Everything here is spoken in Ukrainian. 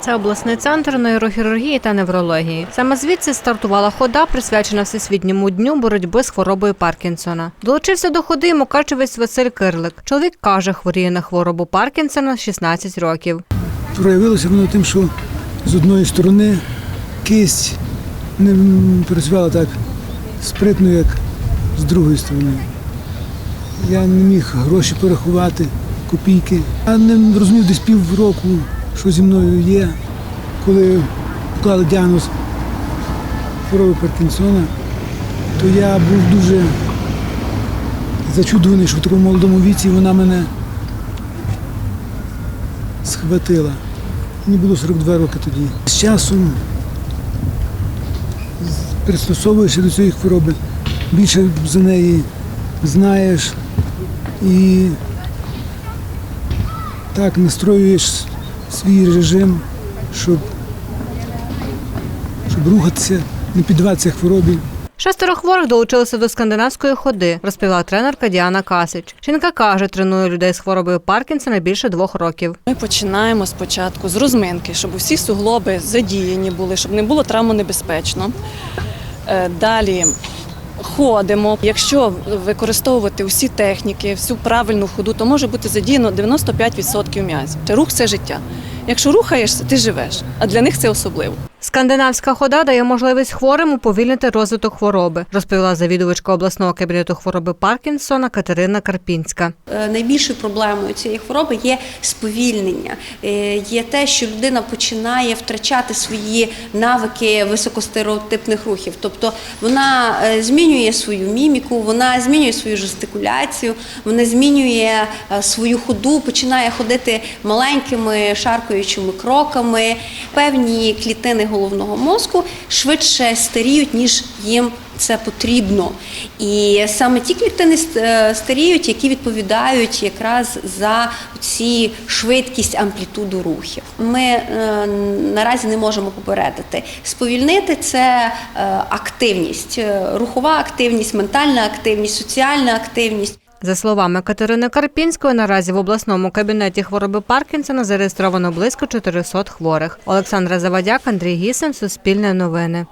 Це обласний центр нейрохірургії та неврології. Саме звідси стартувала хода, присвячена всесвітньому дню боротьби з хворобою Паркінсона. Долучився до ходи й мукачевець Василь Кирлик. Чоловік каже, хворіє на хворобу Паркінсона 16 років. Проявилося воно тим, що з одної сторони кисть не працювала так спритно, як з другої сторони. Я не міг гроші порахувати, копійки. Я не розумів десь півроку, що зі мною є. Коли поклали діагноз хвороби Паркінсона, то я був дуже зачудований, що в такому молодому віці вона мене схватила. Мені було 42 роки тоді. З часом пристосовуєшся до цієї хвороби, більше за неї знаєш і так настроюєш свій режим, щоб, щоб рухатися, не піддаватися хворобі. Шестеро хворих долучилися до скандинавської ходи, розповіла тренерка Діана Касич. Жінка каже, тренує людей з хворобою Паркінсона більше двох років. Ми починаємо спочатку з розминки, щоб усі суглоби задіяні були, щоб не було травмонебезпечно. Е, Далі ходимо. Якщо використовувати усі техніки, всю правильну ходу, то може бути задіяно 95% м'язів. Рух це життя. Якщо рухаєшся, ти живеш, а для них це особливо. Скандинавська хода дає можливість хворим уповільнити розвиток хвороби, розповіла завідувачка обласного кабінету хвороби Паркінсона Катерина Карпінська. Е, Найбільшою проблемою цієї хвороби є сповільнення, Е, є те, що людина починає втрачати свої навики високостереотипних рухів. Тобто вона е, змінює свою міміку, вона змінює свою жестикуляцію, вона змінює свою ходу, починає ходити маленькими шаркаючими кроками. Певні клітини головного мозку швидше старіють, ніж їм це потрібно. І саме ті клітини е, старіють, які відповідають якраз за ці швидкість амплітуду рухів. Ми е, наразі не можемо попередити. Сповільнити це е, активність, е, рухова активність, ментальна активність, соціальна активність. За словами Катерини Карпінської, наразі в обласному кабінеті хвороби Паркінсона зареєстровано близько 400 хворих. Олександра Завадяк, Андрій Гісен, Суспільне новини.